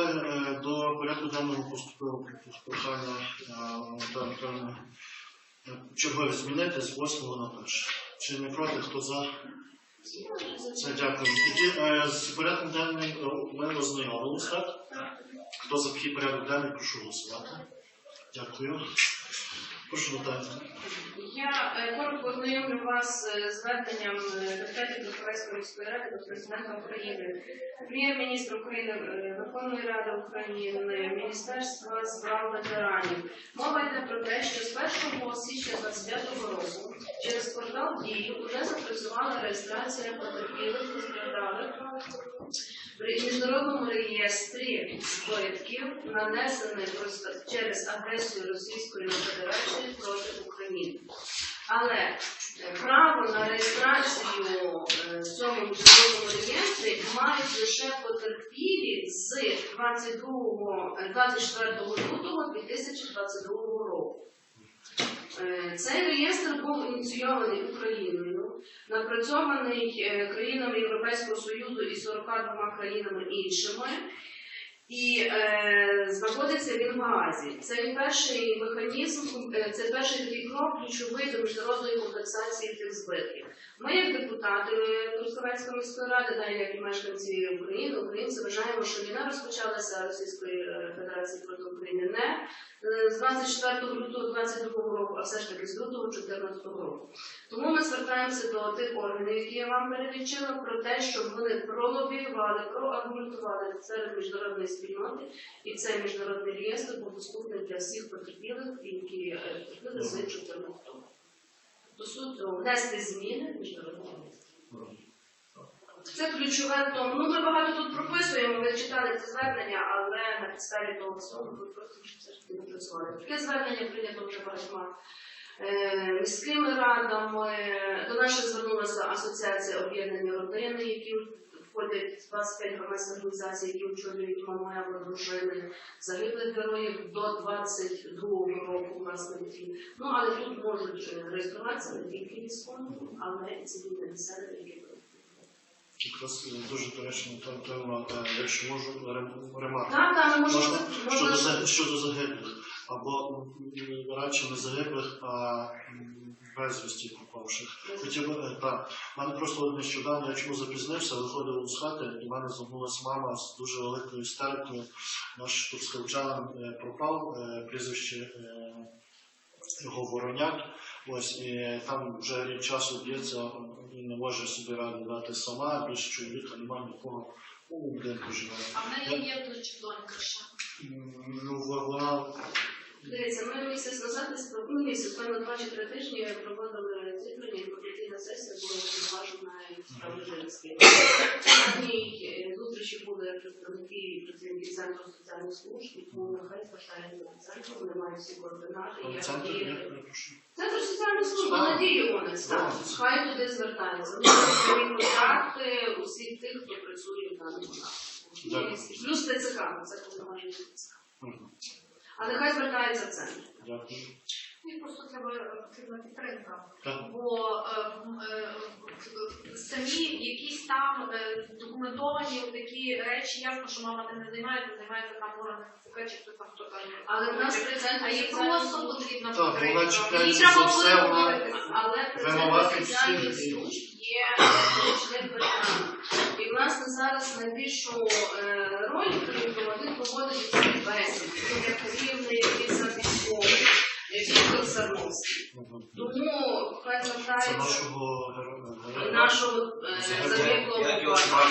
колеги, е, до порядку денного поступило прохання Наталі Михайлівни, е, чергові змінити з 8 на 1. Чи не проти, хто за? Все, дякую. Тоді е, з порядком денним ми ознайомились, так? Хто за такий порядок денний, прошу голосувати. Дякую. Прошу Наталі. Я е, коротко ознайомлю вас е, з зверненням е, депутатів Докторської міської ради до президента України, прем'єр-міністра України, Верховної Ради України, Міністерства справ ветеранів. Мова йде про те, що з 1 січня 2025 року через портал дії вже запрацювала реєстрація потерпілих постраждалих в міжнародному реєстрі збитків, нанесених через агресію Російської Федерації проти України. Але е, право на реєстрацію е, в цьому міжнародному реєстрі мають лише потерпілі з 22, е, 24 лютого 2022 року. Е, Цей реєстр був ініційований Україною, напрацьований е, країнами Європейського Союзу і 42 країнами іншими. І е, знаходиться він в Гаазі. Це перший механізм, е, це перший такий крок ключовий до міжнародної компенсації тих збитків. Ми, як депутати Трускавецької міської ради, та як і мешканці України, українці вважаємо, що війна розпочалася Російської е, Федерації проти України не е, з 24 лютого 22 року, а все ж таки з лютого 2014 року. Тому ми звертаємося до тих органів, які я вам перелічила, про те, щоб вони пролобіювали, проаргументували серед міжнародної спільноти, і цей міжнародний реєстр був доступний для всіх потерпілих, які е, потерпіли з 2014 року. Суті, внести зміни в міжнародні. Це ключове тому. Ну, ми багато тут прописуємо, ми читали це звернення, але на підставі того всього ми просто все ж таки допрацювали. Таке звернення прийнято вже багатьма е, міськими радами. До нас звернулася Асоціація об'єднання родини, які входять в 25 громадських організацій, які очолюють мами або дружини загиблих героїв до 22-го року власне ті. Ну але тут можуть е, реєструватися не тільки військові, але і цивільні населення, які Якраз е, дуже доречна та тема, е, якщо можу ремарку. Так, так, ми Можна щодо, можна щодо загиблих, або радше не загиблих, а безвісті пропавших. Хотів е, так, в мене просто нещодавно, я чому запізнився, виходив з хати, і в мене звернулася мама з дуже великою істерикою. Наш турскавчанин е, пропав, е, прізвище його вороняк. Ось і там вже рік часу б'ється і не може собі ради дати сама, більше чоловіка немає нікого ну, у будинку живе. А в неї є дочь донька ще. Ну, вона Дивіться, ми місяць назад ну, місяць, певно, два чи три тижні проводили зібрання, інформаційна сесія була зважена і справи жінські. На ній зустрічі були представники працівники центру соціальних служб, тому нехай звертається до центру, вони мають всі координати. і як центр я перепрошую. Центр соціальної служби А. надії вони так. Хай туди звертаються. Вони мають контакти усіх тих, хто працює в даному напрямку. Плюс ТЦК, це повноваження ТЦК. Мгм. хай звертається в центр. Дякую. Їй просто треба потрібна підтримка. Бо е, е, е, самі якісь там е, документовані такі речі, ясно, що мама не займається, займається там органи ЦК чи хто там хто там. Але в нас при А їй просто потрібна Так, вона підтримка. Їй треба все, вона-. Але при Вимагати центрі соціальних служб є помічник ветеран. І в нас зараз найбільшу е, роль крім того, він проводить ці бесіди. Він як керівник, він за військовий, Віктор Сарновський. Тому хай звертається нашого е, загиблого.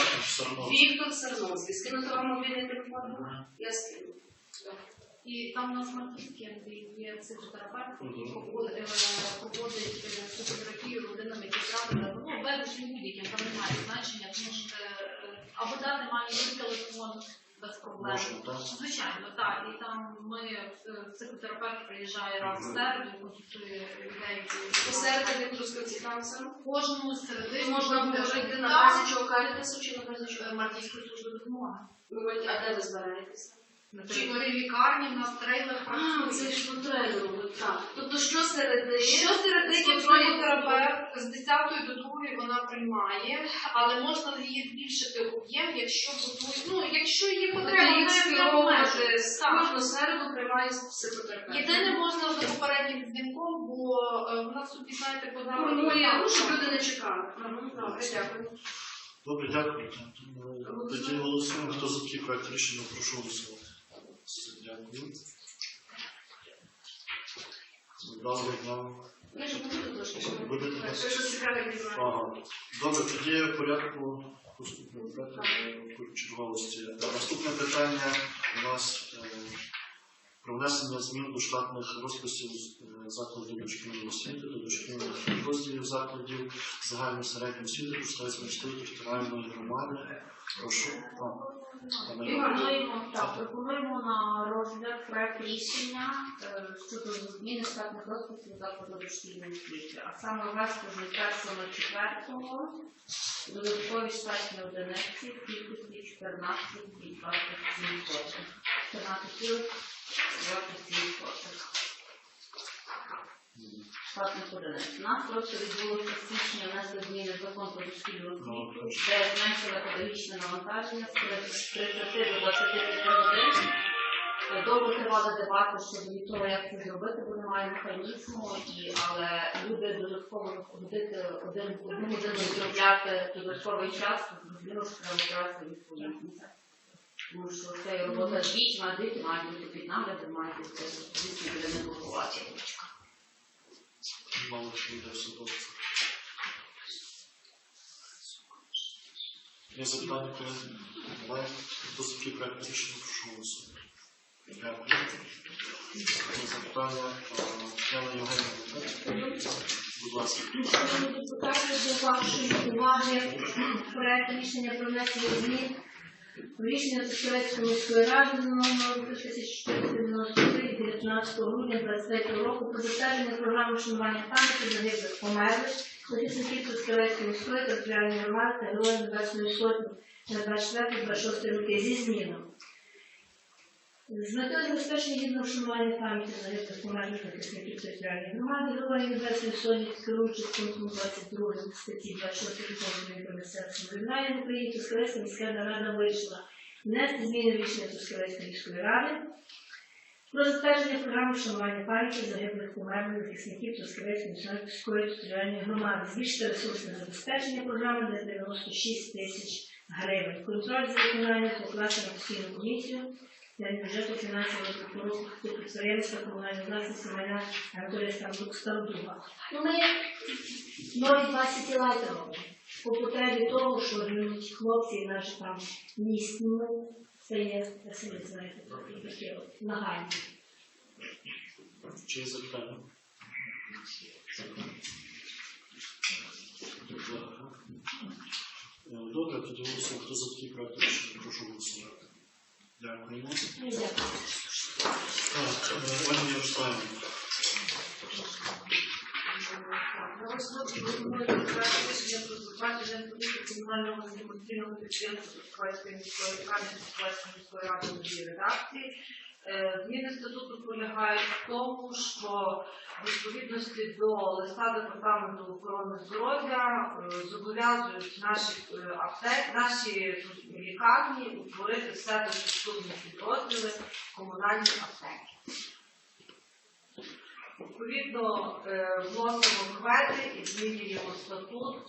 Віктор Сарновський. Скинути вам мобільний телефон? Я скину. І там у нас де є психотерапевт, який проводить, е, е, психотерапію родинам, які втратили, ну, безліч будь-яким, там немає значення, тому що або дати мамі мій телефон без проблем. Можна, так? Звичайно, так. І там ми, е, психотерапевт приїжджає раз в середу, консультує людей, які Посередині він трускавці там сам. кожну середину Можна буде жити на базі чого карітасу чи на базі чого? Е, Мартійської служби допомоги. Ну, ви- а де ви збираєтеся? На території лікарні в нас трейлер А, це ж по трейлеру, так. Тобто що середини? Що серед них психотерапевт з 10 до 2 вона приймає, але можна її збільшити об'єм, якщо будуть, ну якщо є потреба. Тобто їх обмежує. з Так. кожну середу приймає психотерапевт. Єдине можна за попереднім дзвінком, бо е, в нас тут, знаєте, програма Формує, ну, щоб така. люди не чекали. Добре, дякую. Добре, дякую. Тоді голосуємо. Хто за такий проект рішення, прошу голосувати. Добре, тоді в порядку черговості. Е, Наступне питання у нас е, про внесення змін до штатних розписів е, закладів дошкільної освіти до дошкільних розділів закладів загальної середньої освіти Кустайської міської територіальної громади. Прошу. Пропонуємо, так, пропонуємо на розгляд проект рішення е, щодо зміни штатних розписів закладу дошкільної освіти. А саме ввести з 1.04 додаткові штатні одиниці в кількості 14 і 27 сотих. 14 27 сотих. Штатних одиниць. У нас просто відбулося в січні внесли зміни в закон про дошкільну освіту, де зменшили педагогічне навантаження з 30 до 25 годин. Довго тривали дебати щодо від того, як це зробити, бо немає механізму, і, але люди додатково ходити один одну годину зробляти додатковий час, що треба брати відповідність. Тому що це робота з дітьми, діти мають бути під наглядом, мають бути дійсно біля них виховати. Мало запитання, коли немає. Такий проект рішення, прошу голосувати. Дякую. Запитання Тетяна Євгенівна. Будь ласка. Шановні депутати, до вашої уваги проект рішення про внесення змін в рішення Сосковецької міської ради номер 1493 19 грудня 23 року про затвердження програми вшанування пам'яті загиблих померлих захисників Сосковецької міської територіальної громади та героїв Небесної Сотні на 24-26 роки зі змінами. З метою забезпечення гідного вшанування пам'яті загиблих померлих захисників територіальної громади, Героїв Небесної Сотні, керуючи пунктом 22 статті 26 Закону про місцеве в Україні, Тускавецька міська рада вирішила внести зміни рішення Тускавецької міської ради про затвердження програми вшанування пам'яті загиблих померлих захисників Тускавецької міської територіальної громади, збільшити ресурсне забезпечення програми на 96 тисяч гривень. Контроль за виконанням покласти на постійну комісію бюджету фінансового року підприємства комунальної власності майна Анатолія Стародуба. Ну, ми нові 20 лайт робимо. По потребі того, що хлопці наші там місць, ну, це є, я собі знаєте, таке от нагальне. Чи є запитання? Добре, тоді голосуємо. Хто за такий проект рішення, прошу голосувати. Дякую. Так, Ольга Ярославівна. Комунального інформаційного підприємства Суквальської міської лікарні Суквальської міської ради редакції. Е, Зміни статуту полягають в тому, що в відповідності до листа департаменту охорони здоров'я е, зобов'язують наші е, аптек, наші лікарні утворити в себе структурні підрозділи комунальні аптеки. Відповідно, вносимо квети і змінюємо статут.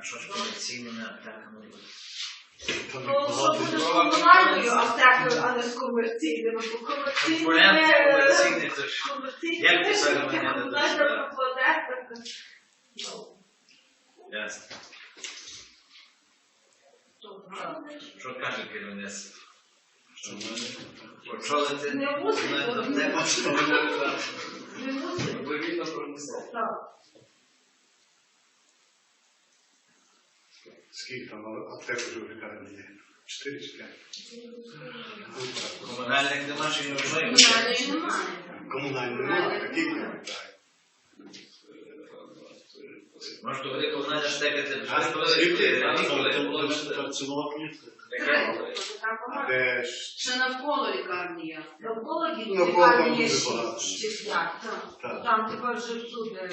А що ж комерційними аптеками що багато буде з комунальною аптекою, а не з комерційними, бо комерційними Конкурент е, комерційний, це ж комерційні Як те, це що мене не комунальна ну, ясно. Що каже керівництво? Що? Очолити Не мусить? Бачите, мене- не мусить. Скільки там аптек уже в лікарні є? Чотири чи п'ять? Комунальних нема чи не вживає? Комунальної немає. Комунальні немає, такі немає. Може, то буде комунальна аптека, це вже Ще навколо лікарні є. Навколо Ну, лікарні є шість так. Так. Там тепер вже всюди.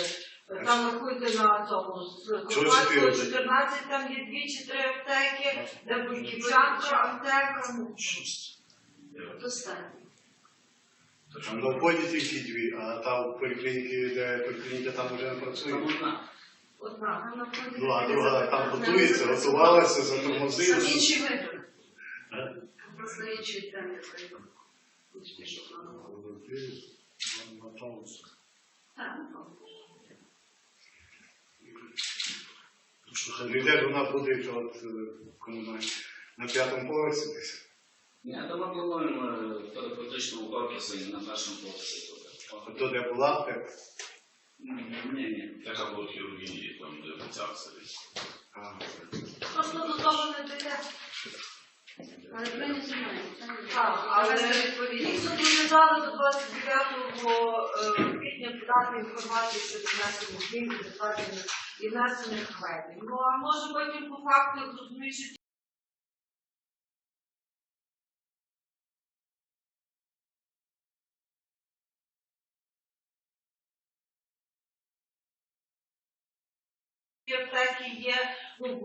Там рахуйте на цьому з? 14, там є дві чи три аптеки, де Бунківчанка аптека. Шість. достатньо. Там на вході тільки дві, а там в де поліклініка там вже не працює. Одна. Ну, а друга там готується, готувалася, Там затормозилася. вибір. Е? Просто інший тендер треба. Ніж ті, що планували. Готовиться. Так, ну, Що хай Де ж вона буде, от е, комунальна? На п'ятому поверсі десь. Ні, то ми плануємо в терапевтичному корпусі на першому поверсі. буде. То, де була аптека. Ні, ні. Така була хірургія, там де оця сидить. Просто до того не дійде. Але ми не знаємо. Так, але відповідність. дійсно зобов'язали до 29 квітня подати інформацію щодо внесення змін і затвердження і внесення кведів. Ну, а може потім по факту, як розумієш, що аптеки є, ну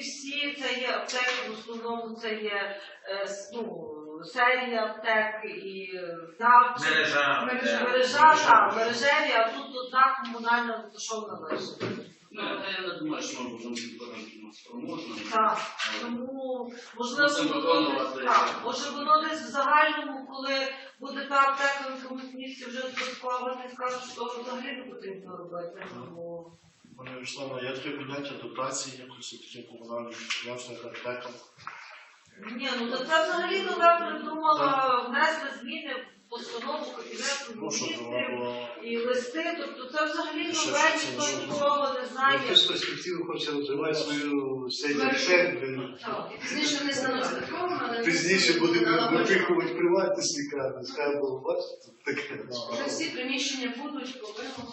всі це є аптеки, в основному це є е, ну, серія аптек і е, завтра. Мережа. Мережа, мережа, так, мережеві, а тут одна комунальна розташована лише. Ну, я не думаю, що ми будемо бути спроможними. Так, тому можливо, Це воно виконувати. десь, так, може воно десь в загальному, коли буде та аптека в якомусь місці вже збудована, скажуть, що взагалі не потрібно робити. Тому Пане Ярославе, є таке поняття дотації якось таким комунальним підприємствам, як аптекам. Ні, ну то це взагалі нове придумала внесли зміни в постанову кабінету Ну, міністрів і листи. Тобто це взагалі нове, щось ніхто нікого не Ну, знає. Хтось перспективу хоче розвивати свою. Так, Пізніше не стануть святковим, але Пізніше буде випихувати приватність лікарні. Скаже, було бачите, таке. Вже всі приміщення будуть по вимогу.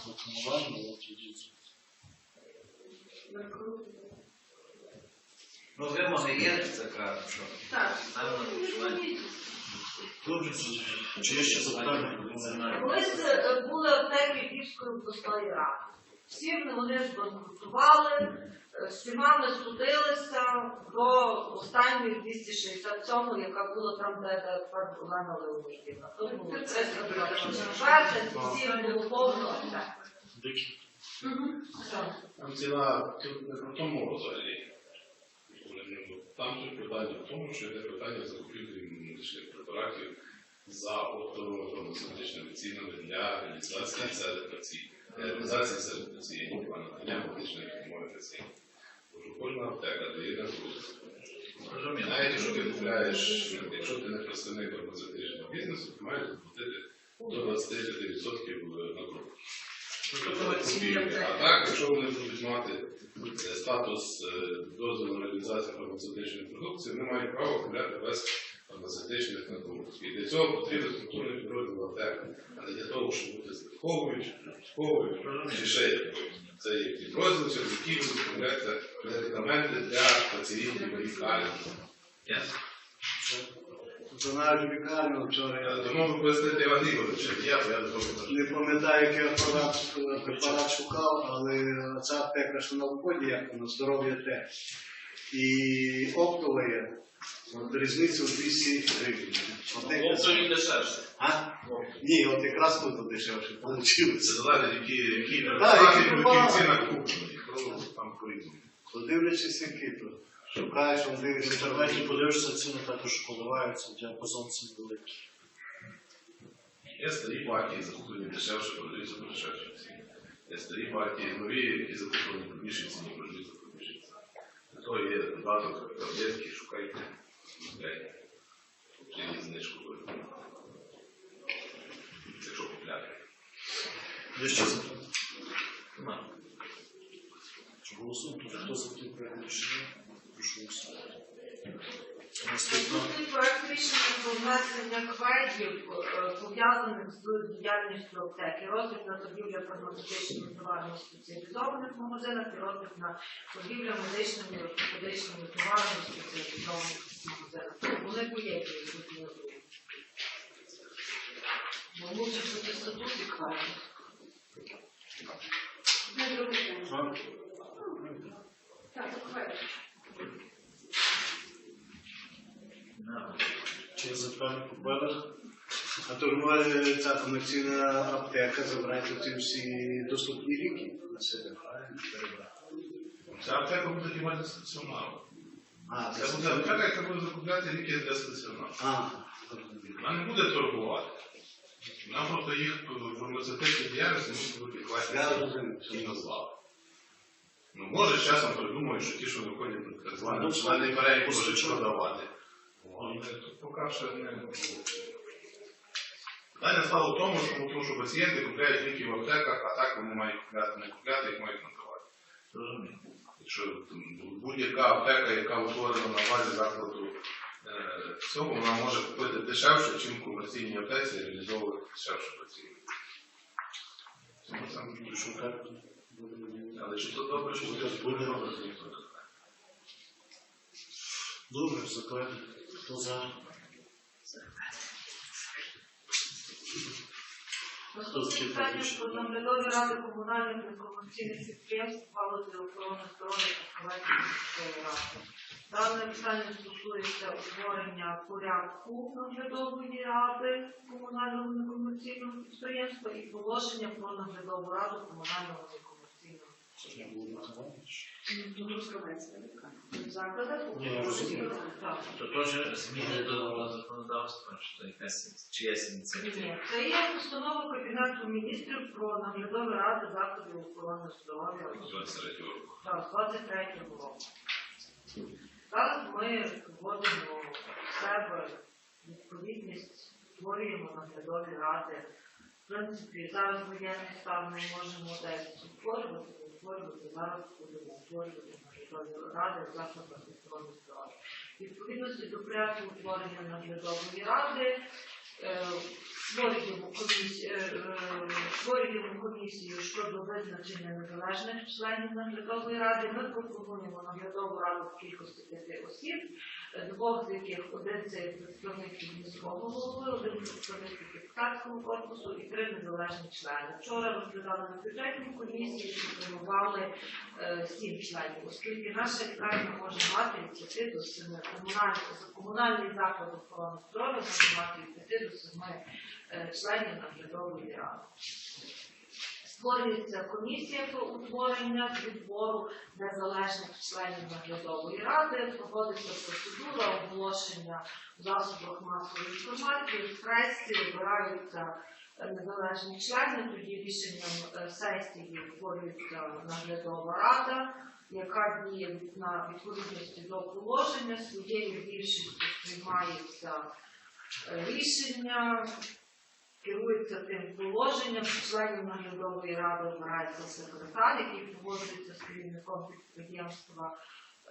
Ну, вимоги є, це що Так. Добре, чи є ще запитання? Колись е, були аптеки Львівської обласної ради. Всі вони збанкрутували, е, з всіма ми судилися до останньої 267, яка була там, де тепер Олена Леонідівна. То було 324, всі було повно аптек. Там ціна тут не про тому Там тут питання в тому, що йде питання закупівлі медичних препаратів за оптово-фармацевтичними цінами для реалізації серед пацієнтів. Реалізації серед пацієнтів, а надання медичної допомоги пацієнтів. Тому кожна аптека дає на. Навіть якщо ти купляєш, якщо ти не представник фармацевтичного бізнесу, ти маєш заплатити до 25% на крок. А так, якщо вони будуть мати е, статус е, дозволу на реалізацію фармацевтичної продукції, вони мають право купляти без фармацевтичних надумок. І для цього потрібен структурний підрозділ аптеки, а не для того, щоб бути збитковуючи, чи ще якось. Це підрозділ, через який будуть купляти медикаменти для пацієнтів лікарні. Ясно. Це навіть лікарню вчора. Я Тому ви пояснити Іван Ігорович, я, я до того кажу. Не пам'ятаю, який апарат, препарат шукав, але ця аптека, що на вході, як вона, здоров'я те. І оптова є. От різниця в 200 гривень. Аптека- Оптом він дешевше. А? Ні, от якраз тут дешевше вийшло. Це залежить, які, які, Так, які які, препарати. ціна куплені. Там по-різному. Подивлячись, які то. Шукаєш, В інтернеті подивишся, ціни також коливаються, діапазон цін великий. Є старі партії, закуплені дешевше, продаються по дешевші ціні. Є старі партії, нові, які закуплені по більшій ціні, продаються по більшій ціні. Для того є додаток таблетки, шукайте, купляйте. Чи знижку буде. Якщо купляти. Є ще запитання? Нема. Чи голосуємо? Тут хто за ті проект рішення? Наступний проект рішення про внесення кведів, е, пов'язаних з діяльністю аптеки. Розвід на торгівля фармацевтичними товарами в спеціалізованих магазинах і на торгівля медичними і ортопедичними товарами в спеціалізованих магазинах. Вони поєднують одні. Бо мусить бути статут і кведів. Друге питання. А? Запитання по попередах? А може ця комерційна аптека забрати ці всі доступні ліки на себе, правильно? Перебрати. Ця аптека буде тримати стаціонару. А, Це буде аптека, яка буде закупляти ліки для стаціонару. Вона не буде торгувати. Вона просто їх в фармацевтичній діяльності Я розумію. і назвали. Ну, може, часом придумають, що ті, що виходять на так званий перелік, можуть продавати. Поки що не. Питання стало в тому, що, тому що пацієнти купляють ліки в аптеках, а так вони мають купляти, не купляти, їх мають надавати. Якщо будь-яка аптека, яка утворена на базі закладу е, цього, вона може купити дешевше, ніж в комерційній аптеці реалізовувати дешевше пацієнтів. Тому І що але чи то добре, чи Буде, буде, буде. добре, ніхто не знає. Добре, закладено. Хто за? Наступне питання про наглядові ради комунальних некомерційних підприємств галузі охорони здоров'я та проведення міської ради. Дане питання стосується утворення порядку наглядової ради комунального некомерційного підприємства і положення про наглядову раду комунального некомерційного Розумію. То теж зміни до законодавства, чи то якась чиясь ініціатива. Ні, це є постанова Кабінету міністрів про наглядові ради закладів охорони здоров'я. 23 року. Так, 23 року. Зараз ми вводимо в себе відповідність, створюємо наглядові ради. В принципі, зараз воєнний стан ми можемо десь створювати, не створювати, зараз будемо створювати наглядові ради в здоров'я. Відповідності до порядку утворення наглядової ради е, створюємо комісію, створюємо комісію щодо визначення незалежних членів наглядової ради. Ми пропонуємо наглядову раду в кількості п'яти осіб, е, двох з яких один це представник від міського голови, один представник депутатського корпусу і три незалежні члени. Вчора розглядали на бюджетній комісії, пропонували е, сім членів, оскільки наша лікарня може мати від 5 до 7 комунальний, комунальний заклад охорони здоров'я може мати від 5 до 7 е, членів наглядової ради. Створюється комісія про утворення відбору незалежних членів наглядової ради, проводиться процедура оголошення в засобах масової інформації, в пресі обираються е, незалежні члени, тоді рішенням е, сесії утворюється наглядова рада, яка діє на відповідності до положення, своєю більшістю приймається е, рішення, керується тим положенням, членів наглядової ради обирається секретар, який погоджується з керівником підприємства.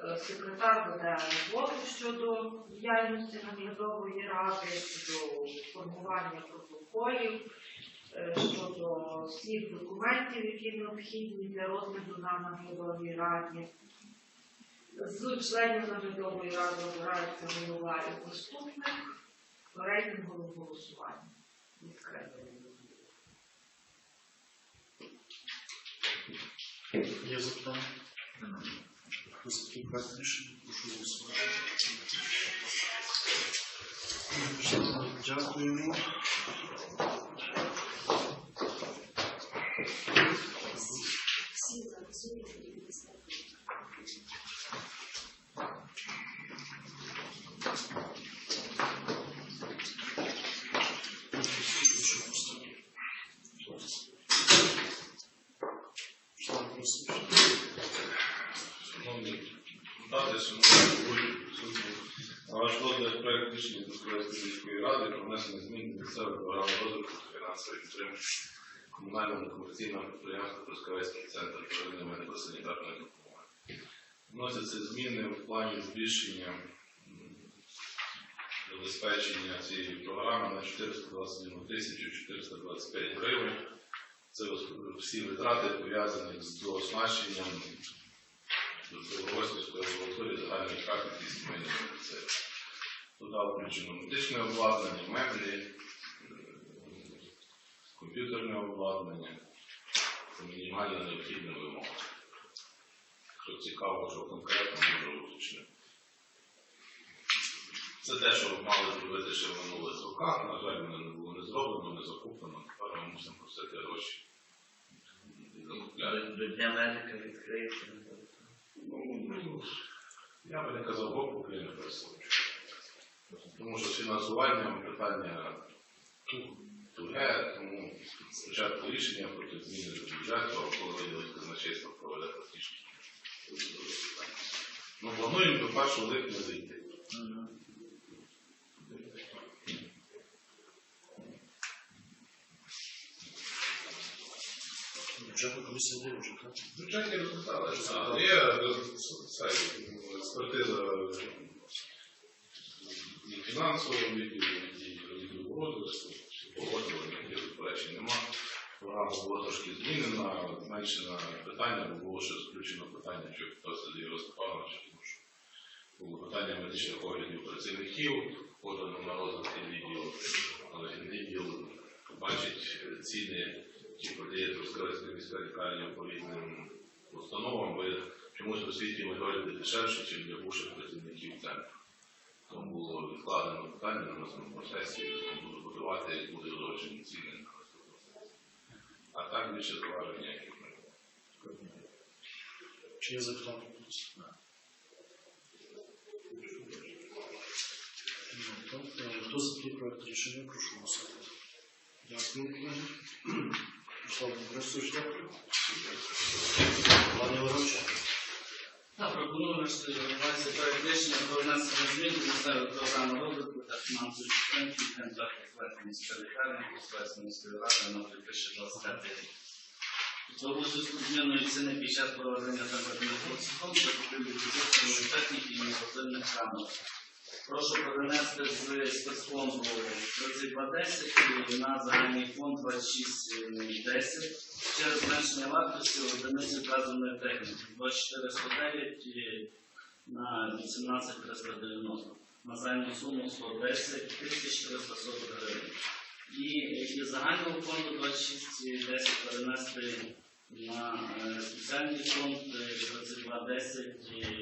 Е, Секретар веде роботу щодо діяльності наглядової ради, щодо формування протоколів, е, щодо всіх документів, які необхідні для розгляду на наглядовій раді. З членів наглядової ради обирається голова і заступник рейтингове голосування. Є запитання? Хто за такий проект рішення? Прошу голосувати. Дякуємо. Шановні депутати, шановні присутні, на ваш розгляд проект рішення Докторської міської ради про внесення змін до місцевої програми розвитку та фінансової підтримки комунального некомерційного підприємства Трускавецький центр первинної медико-санітарної допомоги. Вносяться зміни в плані збільшення забезпечення цієї програми на 421 тисячу 425 гривень. Це всі витрати пов'язані з дооснащенням Добровольської лабораторії загальної практики сімейної медицини. Туди включено медичне обладнання, меблі, е, комп'ютерне обладнання. Це мінімальна необхідна вимога. Якщо цікаво, що конкретно може уточнити. Це те, що мали зробити ще в минулих роках. На жаль, воно не було не зроблено, не закуплено. Тепер ми мусимо просити гроші. До, до Дня медика відкриється. Ну, я би не казав Бог України пересилочу. Тому що з фінансуванням питання ту- туге, тому спочатку рішення про ті зміни до бюджету, а коли казначейство проведе практично. Ну, плануємо до 1 липня зайти. Бюджетна комісія де вже, так? Бюджетні результати. А, Є е, експертиза фінансового відділу, відділу розвитку, погоджування, є заперечень нема. Програма була трошки змінена, зменшено питання, бо було ще включено питання, що хтось Сергій Степанович, тому що було питання медичних оглядів працівників, подано на розвиток відділу, але відділ бачить е, ціни, які продає Трускавецька міська лікарня по різним установам, бо чомусь у світі медогляди дешевше, ніж для бувших працівників центру. Тому було відкладено питання на наступному сесії, буду будувати, як буде узгоджені ціни на наступному. А так більше заважень ніяких немає. Чи є запитання? Хто за такий проект рішення, прошу голосувати. Дякую, колеги. Руслан Борисович, дякую. Пане Вороча. Так, пропоную внести до реалізації проект рішення про внесення змін до місцевої програми розвитку та фінансової підтримки центру Херсонської міської лікарні Херсонської міської ради на 2025 рік. Тому що зміною ціни під час проведення температурних процесів закупівлі бюджетної техніки і спортивних камер. Прошу перенести з спецфонду 3210 на загальний фонд 2610 через зменшення вартості одиниці вказаної техніки 2409 на 18390 на загальну суму 110 тисяч 340 гривень. І, і загального фонду 2610 перенести на е, спеціальний фонд е, 2210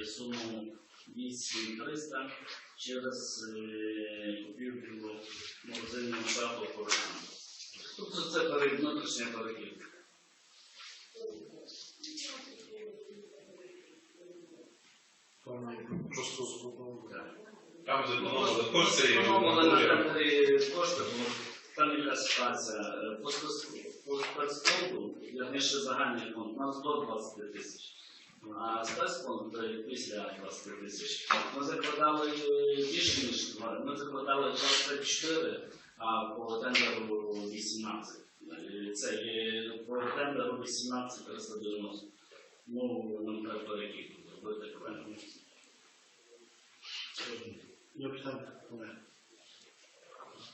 е, суму 8300 через е, купівлю магазинного шафу програми. Тобто це внутрішня перекидка. Просто згодом. Там зекономили кошти і кошти, тому там яка ситуація. Е, По спец- по спецфонду, вірніше загальний фонд, у нас до 20 тисяч. А спецфонд е, після 20 тисяч. Ми закладали е, більше ніж. Ми закладали 24, а по тендеру 18. Е, Це по тендеру 18 390. Ну, нам треба перекидку зробити правильно. Є питання, колеги.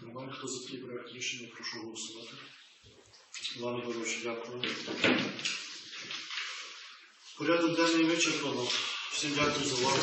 Немає хто за такий проект рішення, прошу голосувати. Іван Ігорович, дякую. Порядок денний вичерпано. Всім дякую за увагу.